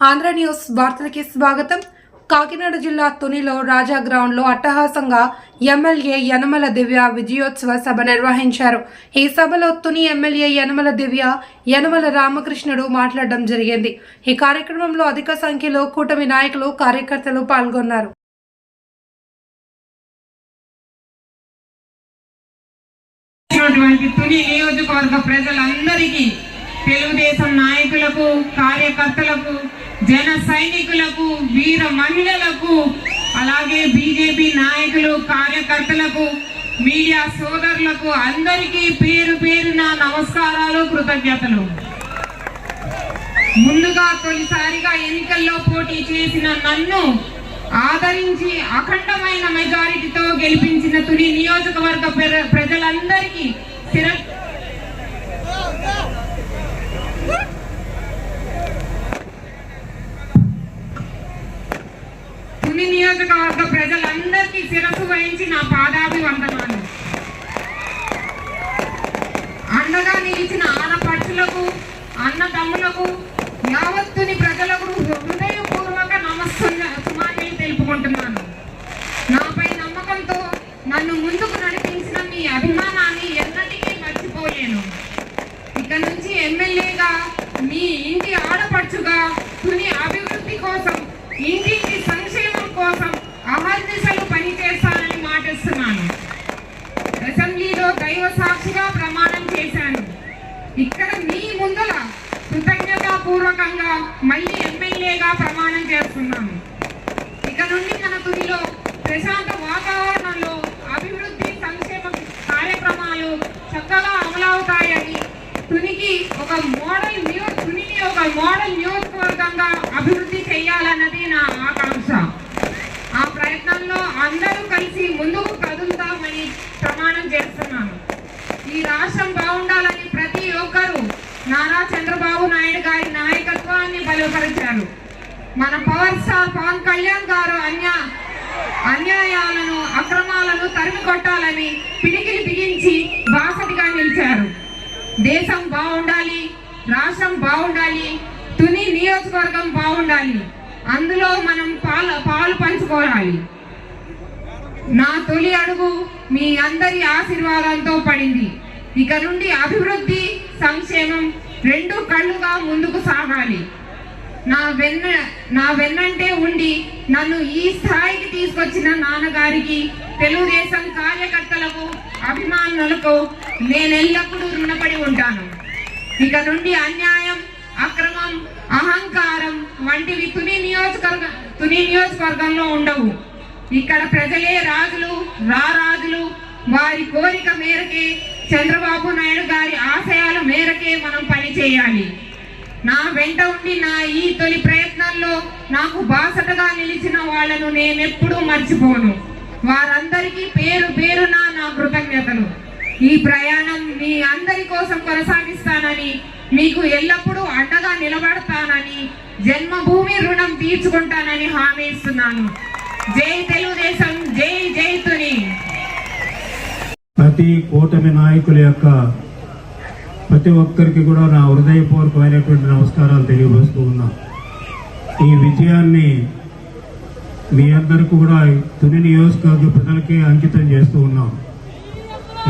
Andhra news వార్తలకి స్వాగతం. కాకినాడ జిల్లా తునిలో రాజా గ్రౌండ్లో అట్టహాసంగా ఎమ్మెల్యే యనమల దివ్య విజయోత్సవ సభ నిర్వహించారు. ఈ సభలో తుని ఎమ్మెల్యే యనమల దివ్య యనమల రామకృష్ణుడు మాట్లాడడం జరిగింది. ఈ కార్యక్రమంలో అధిక సంఖ్యలో కూటమి నాయకులు కార్యకర్తలు పాల్గొన్నారు. తుని నియోజకవర్గ ప్రజలందరికీ తెలుగుదేశం నాయకులకు కార్యకర్తలకు జన సైనికులకు వీర మహిళలకు అలాగే బీజేపీ నాయకులు కార్యకర్తలకు మీడియా సోదరులకు అందరికీ పేరు పేరున నమస్కారాలు కృతజ్ఞతలు. ముందుగా తొలిసారిగా ఎన్నికల్లో పోటీ చేసిన నన్ను ఆదరించి అఖండమైన మెజారిటీతో గెలిపించిన తుని నియోజకవర్గ ప్ర- ప్రజలందరికీ స్థిర ప్రజలందరికీ శిరస్సు వహించి నా పాదాభివందనాలు అండగా నిలిచిన ఆనపక్షులకు అన్నదమ్ములకు యావత్తుని ప్రజలకు హృదయపూర్వక నమస్సుమాన్ని తెలుపుకుంటున్నాను. నాపై నమ్మకంతో నన్ను ముందుకు నడిపించిన మీ అభిమానాన్ని ఎన్నటికీ మర్చిపోలేను. ఇక నుంచి ఎమ్మెల్యేగా మీ ఇంటి ఆడపడుచుగా తుని అభివృద్ధి కోసం ఇంటింటి సంక్షేమం కోసం పని పనిచేస్తానని మాటిస్తున్నాను. అసెంబ్లీలో దైవ సాక్షిగా ప్రమాణం చేశాను. ఇక్కడ మీ ముందల కృతజ్ఞతాపూర్వకంగా మళ్ళీ ఎమ్మెల్యేగా ప్రమాణం చేస్తున్నాను. ఇక నుండి మన తుదిలో ప్రశాంత వాతావరణంలో అభివృద్ధి సంక్షేమ కార్యక్రమాలు చక్కగా అమలవుతాయని తునికి ఒక మోడల్ న్యూస్ తునిని ఒక మోడల్ నియోజకవర్గంగా అభివృద్ధి చేయాలన్నది నా ఆకాంక్ష. అందరూ కలిసి ముందుకు కదులుతామని ప్రమాణం చేస్తున్నాను ఈ రాష్ట్రం బాగుండాలని ప్రతి ఒక్కరూ నారా చంద్రబాబు నాయుడు గారి నాయకత్వాన్ని బలపరిచారు. మన పవర్ స్టార్ పవన్ కళ్యాణ్ గారు అన్యా అన్యాయాలను అక్రమాలను తరిమి కొట్టాలని పిడికిలి బిగించి బాసటిగా నిలిచారు. దేశం బాగుండాలి రాష్ట్రం బాగుండాలి తుని నియోజకవర్గం బాగుండాలి. అందులో మనం పాలు పాలు పంచుకోవాలి. నా తొలి అడుగు మీ అందరి ఆశీర్వాదంతో పడింది. ఇక నుండి అభివృద్ధి సంక్షేమం రెండు కళ్ళుగా ముందుకు సాగాలి. నా వెన్న నా వెన్నంటే ఉండి నన్ను ఈ స్థాయికి తీసుకొచ్చిన నాన్నగారికి తెలుగుదేశం కార్యకర్తలకు అభిమానులకు నేను ఎల్లప్పుడూ రుణపడి ఉంటాను. ఇక నుండి అన్యాయం అక్రమం అహంకారం వంటివి తుని నియోజకవర్గ తుని నియోజకవర్గంలో ఉండవు. ఇక్కడ ప్రజలే రాజులు రారాజులు. వారి కోరిక మేరకే చంద్రబాబు నాయుడు గారి ఆశయాల మేరకే మనం పని చేయాలి. నా వెంట ఉండి నా ఈ తొలి ప్రయత్నంలో నాకు బాసటగా నిలిచిన వాళ్ళను నేనెప్పుడూ మర్చిపోను. వారందరికీ పేరు పేరున నా కృతజ్ఞతలు. ఈ ప్రయాణం మీ అందరి కోసం కొనసాగిస్తానని మీకు ఎల్లప్పుడూ అండగా నిలబడతానని జన్మభూమి రుణం తీర్చుకుంటానని హామీ ఇస్తున్నాను. జై తెలుగుదేశం జై జై తుని ప్రతి కూటమి నాయకుల యొక్క ప్రతి ఒక్కరికి కూడా నా హృదయపూర్వకమైనటువంటి నమస్కారాలు తెలియపరుస్తూ ఉన్నా. ఈ విజయాన్ని మీ అందరికీ కూడా తుని నియోజకవర్గ ప్రజలకి అంకితం చేస్తూ ఉన్నాం.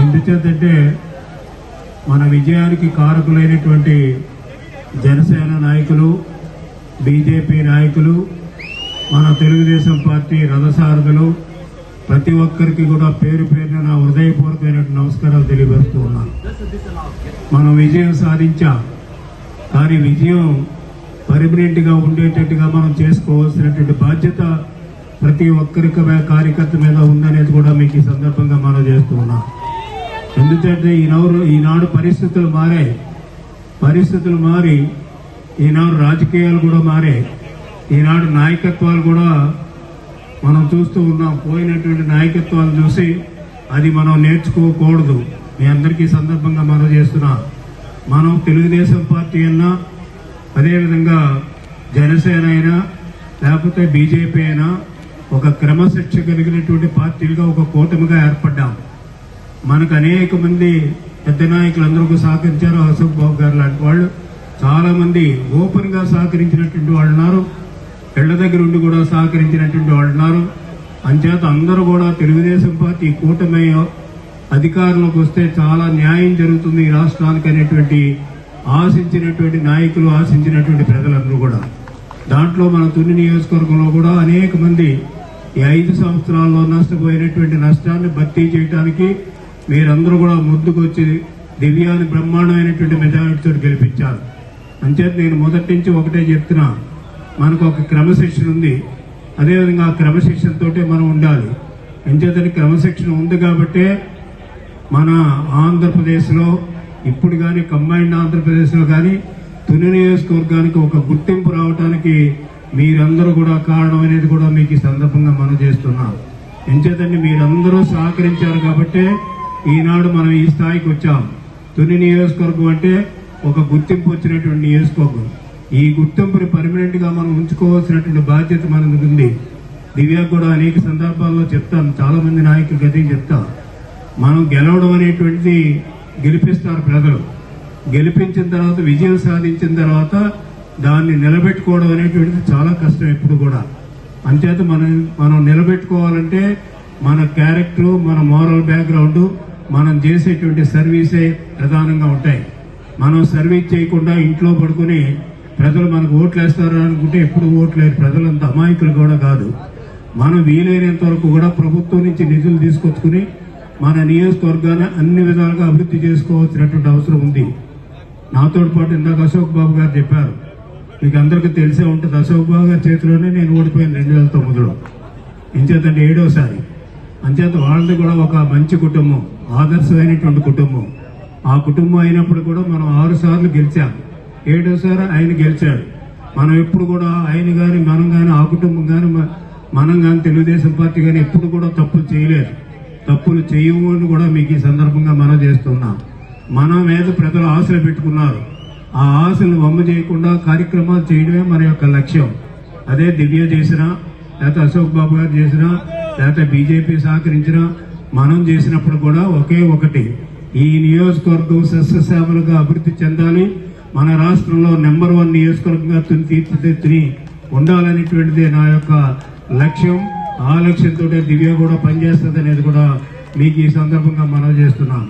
ఎందుచేతంటే మన విజయానికి కారకులైనటువంటి జనసేన నాయకులు బీజేపీ నాయకులు మన తెలుగుదేశం పార్టీ రథసారథులు ప్రతి ఒక్కరికి కూడా పేరు పేరున నా హృదయపూర్వకమైన నమస్కారాలు తెలియపరుస్తూ ఉన్నాను. మనం విజయం సాధించాం కానీ విజయం పర్మనెంట్గా ఉండేటట్టుగా మనం చేసుకోవాల్సినటువంటి బాధ్యత ప్రతి ఒక్కరికి కార్యకర్త మీద ఉందనేది కూడా మీకు ఈ సందర్భంగా మనం చేస్తూ ఉన్నాం. ఎందుకంటే ఈనాడు ఈనాడు పరిస్థితులు మారాయి. పరిస్థితులు మారి ఈనాడు రాజకీయాలు కూడా మారాయి. ఈనాడు నాయకత్వాలు కూడా మనం చూస్తూ ఉన్నాం. పోయినటువంటి నాయకత్వాలు చూసి అది మనం నేర్చుకోకూడదు. మీ అందరికీ సందర్భంగా మనం చేస్తున్నా. మనం తెలుగుదేశం పార్టీ అయినా అదేవిధంగా జనసేన అయినా లేకపోతే బీజేపీ అయినా ఒక క్రమశిక్ష కలిగినటువంటి పార్టీలుగా ఒక కూటమిగా ఏర్పడ్డాం. మనకు అనేక మంది పెద్ద నాయకులు అందరూ సహకరించారు. అశోక్ బాబు గారు లాంటి వాళ్ళు. చాలామంది ఓపెన్గా సహకరించినటువంటి వాళ్ళు ఉన్నారు. ఇళ్ళ దగ్గర ఉండి కూడా సహకరించినటువంటి వాళ్ళు ఉన్నారు. అంచేత అందరూ కూడా తెలుగుదేశం పార్టీ కూటమి అధికారంలోకి వస్తే చాలా న్యాయం జరుగుతుంది ఈ రాష్ట్రానికి అనేటువంటి ఆశించినటువంటి నాయకులు ఆశించినటువంటి ప్రజలందరూ కూడా. దాంట్లో మన తుని నియోజకవర్గంలో కూడా అనేక మంది ఈ ఐదు సంవత్సరాల్లో నష్టపోయినటువంటి నష్టాన్ని భర్తీ చేయడానికి మీరందరూ కూడా ముందుకొచ్చి దివ్యాన్ని బ్రహ్మాండమైనటువంటి మెజారిటీతో గెలిపించారు. అంచేత నేను మొదటి నుంచి ఒకటే చెప్తున్నా మనకు ఒక క్రమశిక్షణ ఉంది. అదేవిధంగా ఆ క్రమశిక్షణతోటే మనం ఉండాలి. ఎంచేతని క్రమశిక్షణ ఉంది కాబట్టే మన ఆంధ్రప్రదేశ్లో ఇప్పుడు కానీ కంబైన్డ్ ఆంధ్రప్రదేశ్లో కానీ తుని నియోజకవర్గానికి ఒక గుర్తింపు రావడానికి మీరందరూ కూడా కారణం అనేది కూడా మీకు ఈ సందర్భంగా మనం చేస్తున్నాం. ఎంచేతండి మీరందరూ సహకరించారు కాబట్టే ఈనాడు మనం ఈ స్థాయికి వచ్చాం. తుని నియోజకవర్గం అంటే ఒక గుర్తింపు వచ్చినటువంటి నియోజకవర్గం. ఈ గుర్తింపుని పర్మనెంట్గా మనం ఉంచుకోవాల్సినటువంటి బాధ్యత మన ఉంది. దివ్య కూడా అనేక సందర్భాల్లో చెప్తాను చాలా మంది నాయకులు అదే చెప్తా. మనం గెలవడం అనేటువంటిది గెలిపిస్తారు ప్రజలు. గెలిపించిన తర్వాత విజయం సాధించిన తర్వాత దాన్ని నిలబెట్టుకోవడం అనేటువంటిది చాలా కష్టం ఎప్పుడు కూడా. అంచేత మనం మనం నిలబెట్టుకోవాలంటే మన క్యారెక్టర్ మన మోరల్ బ్యాక్గ్రౌండ్ మనం చేసేటువంటి సర్వీసే ప్రధానంగా ఉంటాయి. మనం సర్వీస్ చేయకుండా ఇంట్లో పడుకుని ప్రజలు మనకు ఓట్లు వేస్తారు అనుకుంటే ఎప్పుడు ఓట్లేరు. ప్రజలు అమాయకులు కూడా కాదు. మనం వీలైనంత వరకు కూడా ప్రభుత్వం నుంచి నిధులు తీసుకొచ్చుకుని మన నియోజకవర్గాన్ని అన్ని విధాలుగా అభివృద్ధి చేసుకోవాల్సినటువంటి అవసరం ఉంది. నాతో పాటు ఇందాక అశోక్ బాబు గారు చెప్పారు. మీకు అందరికీ తెలిసే ఉంటుంది అశోక్ బాబు గారి చేతిలోనే నేను ఓడిపోయాను రెండు వేల తొమ్మిదిలో. ఇంచేతంటే ఏడోసారి. అంచేత వాళ్ళది కూడా ఒక మంచి కుటుంబం ఆదర్శమైనటువంటి కుటుంబం. ఆ కుటుంబం అయినప్పుడు కూడా మనం ఆరు సార్లు గెలిచాము ఏడోసారి ఆయన గెలిచాడు మనం ఎప్పుడు కూడా ఆయన కానీ మనం కానీ ఆ కుటుంబం కానీ మనం కానీ తెలుగుదేశం పార్టీ కానీ ఎప్పుడు కూడా తప్పులు చేయలేదు. తప్పులు చేయవు అని కూడా మీకు ఈ సందర్భంగా మనం చేస్తున్నాం. మన మీద ప్రజలు ఆశలు పెట్టుకున్నారు. ఆ ఆశలు వమ్మ చేయకుండా కార్యక్రమాలు చేయడమే మన యొక్క లక్ష్యం. అదే దివ్య చేసినా లేకపోతే అశోక్ బాబు గారు చేసినా లేకపోతే బీజేపీ సహకరించినా మనం చేసినప్పుడు కూడా ఒకే ఒకటి. ఈ నియోజకవర్గం సస్యశ్యామలుగా అభివృద్ధి చెందాలి. మన రాష్ట్రంలో నెంబర్ వన్ నియోజకవర్గంగా తీర్చిదిద్దుని ఉండాలనేటువంటిది నా యొక్క లక్ష్యం. ఆ లక్ష్యంతో దివ్య కూడా పనిచేస్తుంది అనేది కూడా మీకు ఈ సందర్భంగా మనవి చేస్తున్నాను.